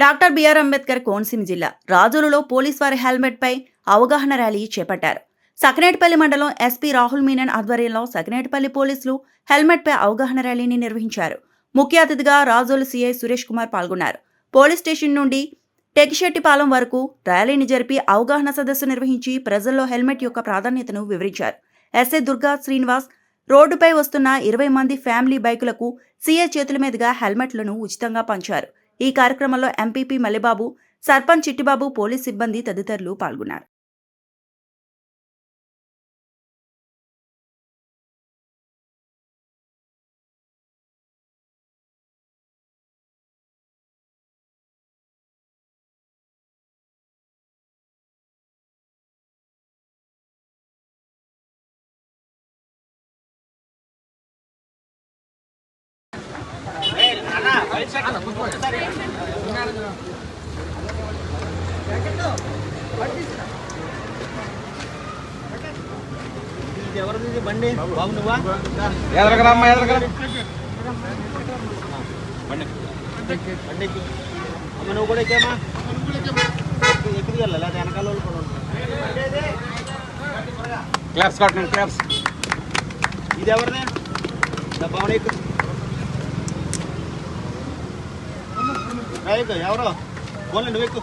Doctor BR Ambedkar Konaseema జిల్లా రాజులలో police వారి హెల్మెట్పై అవగాహన ర్యాలీ చేపట్టారు. సకినేటిపల్లి మండలం ఎస్పీ రాహుల్ మీనన్ ఆధ్వర్యంలో సకినేటిపల్లి పోలీసులు హెల్మెట్పై అవగాహన ర్యాలీని నిర్వహించారు. ముఖ్య అతిథిగా రాజోలు సీఐ సురేష్ కుమార్ పాల్గొన్నారు. పోలీస్ స్టేషన్ నుండి టెకిశెట్టిపాలెం వరకు ర్యాలీని జరిపి అవగాహన సదస్సు నిర్వహించి ప్రజల్లో హెల్మెట్ యొక్క ప్రాధాన్యతను వివరించారు. ఎస్ఐ దుర్గా శ్రీనివాస్ రోడ్డుపై వస్తున్న ఇరవై మంది ఫ్యామిలీ బైకులకు సీఏ చేతుల మీదుగా హెల్మెట్లను ఉచితంగా పంచారు. ఈ కార్యక్రమంలో ఎంపీపీ మల్లెబాబు సర్పంచ్ చిట్టిబాబు పోలీస్ సిబ్బంది తదితరులు పాల్గొన్నారు. ఎవరిది బండి బాబు నువ్వా ఎదరకరమ్మా ఎదరకరా బండి బండి అమ్మ నువ్వు కూడా ఎక్కామా ఎక్కడికి వెళ్ళాలి లేదా వెనకాల వాళ్ళు కూడా ఉంటారు క్లాప్స్ కొట్టండి క్లాప్స్ ఇది ఎవరిది నా ఎక్కు పోలే నువ్వు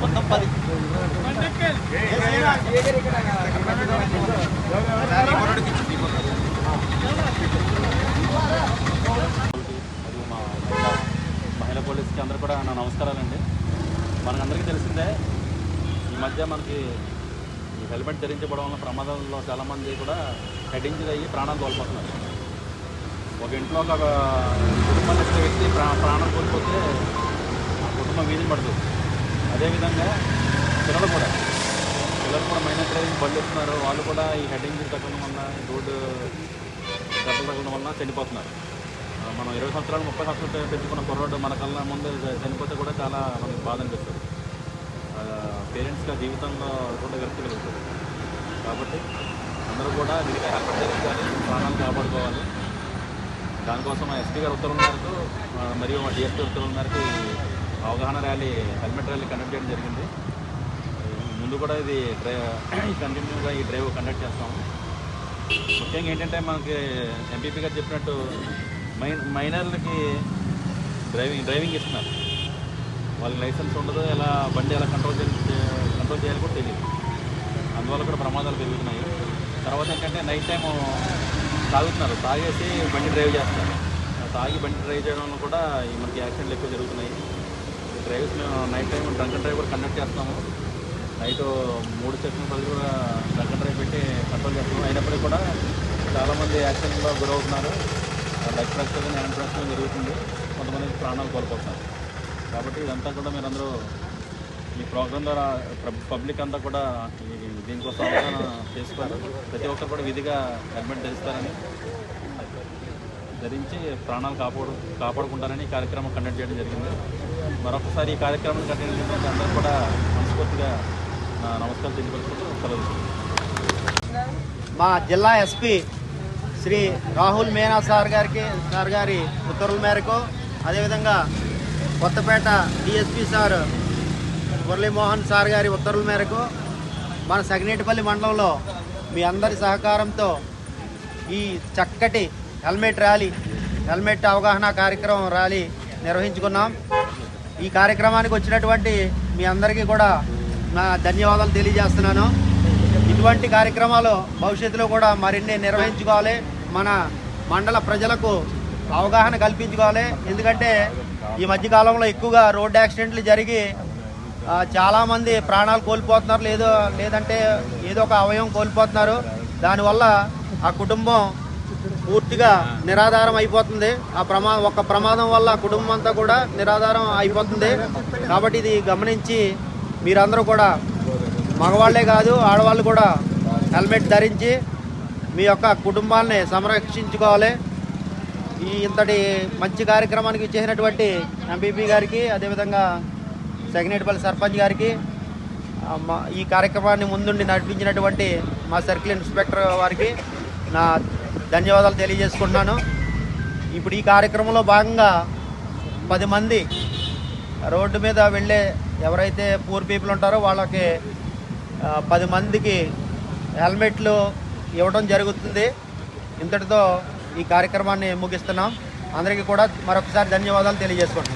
మొత్తం పది మరియు మా మహిళా పోలీస్కి అందరూ కూడా నా నమస్కారాలండి. మనకందరికీ తెలిసిందే ఈ మధ్య మనకి ఈ హెల్మెట్ ధరించబడం వల్ల ప్రమాదంలో చాలామంది కూడా హెడ్ ఇంజరీ అయ్యి ప్రాణాలు కోల్పోతున్నారు. ఒక ఇంట్లో ఒక కుటుంబం ఇచ్చిన వ్యక్తి ప్రా ప్రాణం కోల్పోతే ఆ కుటుంబం వీధి పడుతుంది అదేవిధంగా పిల్లలు కూడా పిల్లలు కూడా మైనర్ డ్రైవింగ్ బండి ఇస్తున్నారు వాళ్ళు కూడా ఈ హెడ్ ఇంజరీ తగ్గడం వల్ల రోడ్డు దెబ్బలు తగ్గడం వల్ల చనిపోతున్నారు. మనం ఇరవై సంవత్సరాలు ముప్పై సంవత్సరాలు పెంచుకున్న కుర్రోడ్డు మన కళ్ళ ముందు చనిపోతే కూడా చాలా మనకి బాధ అనిపిస్తుంది. పేరెంట్స్గా జీవితంలో కూడా విరక్తి కలుగుతుంది కాబట్టి అందరూ కూడా మిగతా హెల్మెట్ ధరించాలి ప్రాణాలు కాపాడుకోవాలి. దానికోసం ఎస్పీ గారు ఉత్తర్వుల మేరకు మరియు మా డిఎస్పీ ఉత్తర్వుల మేరకు అవగాహన ర్యాలీ హెల్మెట్ ర్యాలీ కండక్ట్ చేయడం జరిగింది. ముందు కూడా ఇది డ్రైవ్ కంటిన్యూగా ఈ డ్రైవ్ కండక్ట్ చేస్తాము ముఖ్యంగా ఏంటంటే మనకి ఎంపీపీ గారు చెప్పినట్టు మైన్ మైనర్లకి డ్రైవింగ్ డ్రైవింగ్ ఇస్తున్నారు. వాళ్ళకి లైసెన్స్ ఉండదు ఎలా బండి ఎలా కంట్రోల్ చేయాలి కంట్రోల్ చేయాలి కూడా తెలియదు అందువల్ల కూడా ప్రమాదాలు పెరుగుతున్నాయి. తర్వాత ఏంటంటే నైట్ టైం తాగుతున్నారు. తాగేసి బండి డ్రైవ్ చేస్తున్నారు. తాగి బండి డ్రైవ్ చేయడం వల్ల కూడా ఈ మనకి యాక్సిడెంట్లు ఎక్కువ జరుగుతున్నాయి. డ్రైవర్స్ మేము నైట్ టైం డ్రంక్ డ్రైవ్ కూడా కండక్ట్ చేస్తాము. నైట్ మూడు సెక్షన్ పది కూడా డ్రంక్ డ్రైవ్ పెట్టి కంట్రోల్ చేస్తున్నాం. అయినప్పటికీ కూడా చాలామంది యాక్సిడెంట్లో గురవుతున్నారు. లైఫ్ ఫ్రాక్చర్ హ్యాండ్ ఫ్రాక్చర్ జరుగుతుంది. కొంతమంది ప్రాణాలు కోల్పోతున్నారు. కాబట్టి ఇదంతా కూడా మీరందరూ ఈ ప్రోగ్రాం ద్వారా పబ్లిక్ అంతా కూడా దీనికోసం అవగాహన చేసుకోవాలి ప్రతి ఒక్కరు కూడా విధిగా హెల్మెట్ ధరిస్తారని ధరించి ప్రాణాలు కాపాడు కాపాడుకుంటారని కార్యక్రమం కండక్ట్ చేయడం జరిగింది. మరొకసారి ఈ కార్యక్రమం కండక్ట్ చేయడానికి అందరూ కూడా మనస్ఫూర్తిగా నమస్కారం తెలియపరుచుకుంటూ మా జిల్లా ఎస్పీ శ్రీ రాహుల్ మేనా సార్ గారికి సార్ గారి ఉత్తర్వుల మేరకు అదేవిధంగా Kothapeta DSP sir Muralimohan sir గారి ఉత్తర్వుల మేరకు మన సగినేటిపల్లి మండలంలో మీ అందరి సహకారంతో ఈ చక్కటి హెల్మెట్ ర్యాలీ హెల్మెట్ అవగాహన కార్యక్రమం ర్యాలీ నిర్వహించుకున్నాం. ఈ కార్యక్రమానికి వచ్చినటువంటి మీ అందరికీ కూడా నా ధన్యవాదాలు తెలియజేస్తున్నాను. ఇటువంటి కార్యక్రమాలు భవిష్యత్తులో కూడా మరిన్ని నిర్వహించుకోవాలి. మన మండల ప్రజలకు అవగాహన కల్పించుకోవాలి. ఎందుకంటే ఈ మధ్యకాలంలో ఎక్కువగా రోడ్డు యాక్సిడెంట్లు జరిగి చాలామంది ప్రాణాలు కోల్పోతున్నారు. లేదో లేదంటే ఏదో ఒక అవయవం కోల్పోతున్నారు. దానివల్ల ఆ కుటుంబం పూర్తిగా నిరాధారం అయిపోతుంది. ఆ ప్రమా ఒక ప్రమాదం వల్ల కుటుంబం అంతా కూడా నిరాధారం అయిపోతుంది. కాబట్టి ఇది గమనించి మీరందరూ కూడా మగవాళ్ళే కాదు ఆడవాళ్ళు కూడా హెల్మెట్ ధరించి మీ యొక్క కుటుంబాన్ని సంరక్షించుకోవాలి. ఈ ఇంతటి మంచి కార్యక్రమానికి చేసినటువంటి ఎంపీపీ గారికి అదేవిధంగా సెకండేటిపల్లి సర్పంచ్ గారికి మా ఈ కార్యక్రమాన్ని ముందుండి నడిపించినటువంటి మా సర్కిల్ ఇన్స్పెక్టర్ వారికి నా ధన్యవాదాలు తెలియజేసుకుంటున్నాను. ఇప్పుడు ఈ కార్యక్రమంలో భాగంగా పది మంది రోడ్డు మీద వెళ్ళే ఎవరైతే పూర్ పీపుల్ ఉంటారో వాళ్ళకి పది మందికి హెల్మెట్లు ఇవ్వడం జరుగుతుంది. ఇంతటితో ఈ కార్యక్రమాన్ని ముగిస్తున్నాం. అందరికీ కూడా మరొకసారి ధన్యవాదాలు తెలియజేసుకుంటున్నాం.